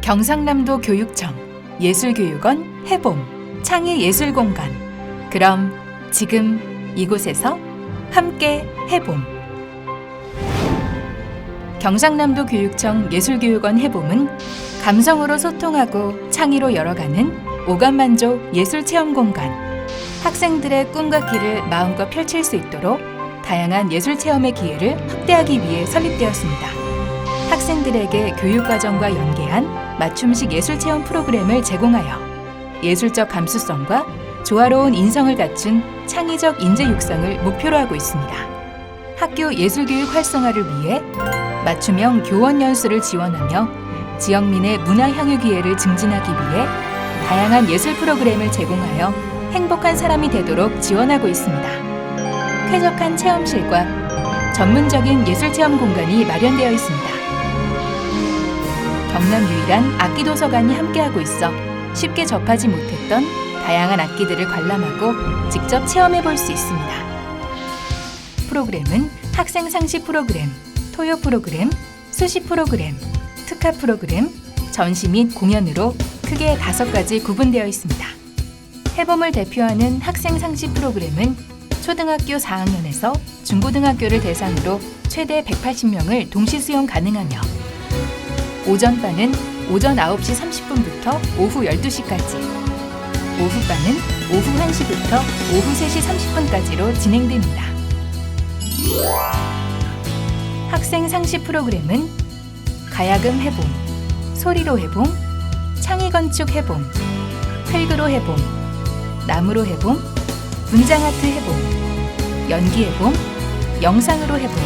경상남도 교육청 예술교육원 해봄 창의예술공간. 그럼 지금 이곳에서 함께 해봄. 경상남도 교육청 예술교육원 해봄은 감성으로 소통하고 창의로 열어가는 오감만족 예술체험 공간. 학생들의 꿈과 길을 마음껏 펼칠 수 있도록 다양한 예술체험의 기회를 확대하기 위해 설립되었습니다. 학생들에게 교육과정과 연계한 맞춤식 예술체험 프로그램을 제공하여 예술적 감수성과 조화로운 인성을 갖춘 창의적 인재 육성을 목표로 하고 있습니다. 학교 예술교육 활성화를 위해 맞춤형 교원 연수를 지원하며 지역민의 문화 향유 기회를 증진하기 위해 다양한 예술 프로그램을 제공하여 행복한 사람이 되도록 지원하고 있습니다. 쾌적한 체험실과 전문적인 예술 체험 공간이 마련되어 있습니다. 경남 유일한 악기 도서관이 함께하고 있어 쉽게 접하지 못했던 다양한 악기들을 관람하고 직접 체험해 볼 수 있습니다. 프로그램은 학생 상시 프로그램, 토요 프로그램, 수시 프로그램, 특화 프로그램, 전시 및 공연으로 크게 다섯 가지 구분되어 있습니다. 해봄을 대표하는 학생 상시 프로그램은 초등학교 4학년에서 중고등학교를 대상으로 최대 180명을 동시 수용 가능하며 오전반은 오전 9시 30분부터 오후 12시까지, 오후반은 오후 1시부터 오후 3시 30분까지로 진행됩니다. 학생 상시 프로그램은 가야금 해봄, 소리로 해봄, 창의 건축 해봄, 필그로 해봄, 나무로 해봄, 분장 아트 해봄, 연기 해봄, 영상으로 해봄,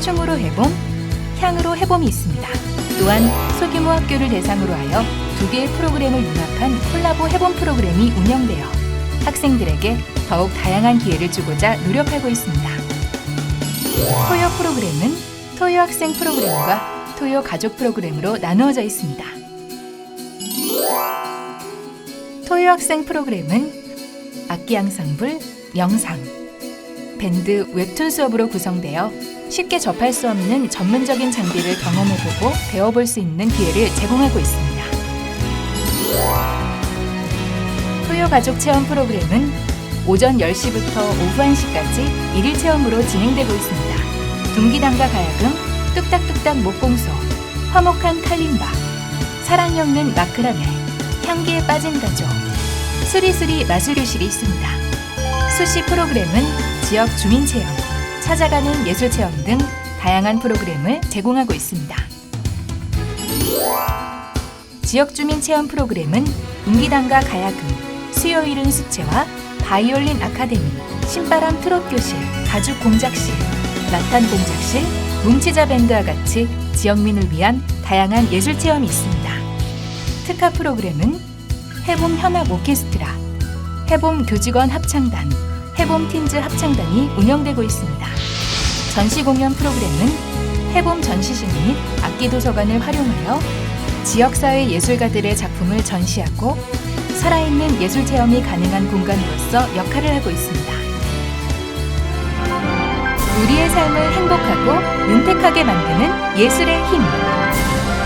춤으로 해봄, 향으로 해봄이 있습니다. 또한 소규모 학교를 대상으로 하여 두 개의 프로그램을 융합한 콜라보 해봄 프로그램이 운영되어 학생들에게 더욱 다양한 기회를 주고자 노력하고 있습니다. 토요 프로그램은 토요 학생 프로그램과 토요 가족 프로그램으로 나누어져 있습니다. 토요 학생 프로그램은 악기 앙상블, 영상, 밴드, 웹툰 수업으로 구성되어 쉽게 접할 수 없는 전문적인 장비를 경험해보고 배워볼 수 있는 기회를 제공하고 있습니다. 토요 가족 체험 프로그램은 오전 10시부터 오후 1시까지 일일 체험으로 진행되고 있습니다. 둥기단과 가야금, 뚝딱뚝딱 목공소, 화목한 칼림바, 사랑 엮는 마크라메, 향기에 빠진 가족, 수리수리 마술교실이 있습니다. 수시 프로그램은 지역 주민 체험, 찾아가는 예술 체험 등 다양한 프로그램을 제공하고 있습니다. 지역 주민 체험 프로그램은 웅기단과 가야금, 수요일은 수채화, 바이올린 아카데미, 신바람 트롯 교실, 가죽 공작실, 라탄 공작실, 뭉치자 밴드와 같이 지역민을 위한 다양한 예술 체험이 있습니다. 특화 프로그램은 해봄 현악 오케스트라, 해봄 교직원 합창단, 해봄 팀즈 합창단이 운영되고 있습니다. 전시 공연 프로그램은 해봄 전시실 및 악기 도서관을 활용하여 지역사회 예술가들의 작품을 전시하고 살아있는 예술 체험이 가능한 공간으로서 역할을 하고 있습니다. 우리의 삶을 행복하고 윤택하게 만드는 예술의 힘.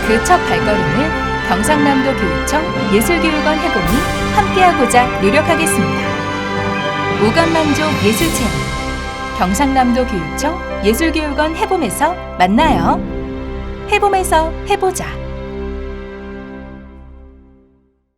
그 첫 발걸음을 경상남도 교육청 예술교육원 해봄이 함께하고자 노력하겠습니다. 오감만족 예술체험 경상남도 교육청 예술교육원 해봄에서 만나요. 해봄에서 해보자.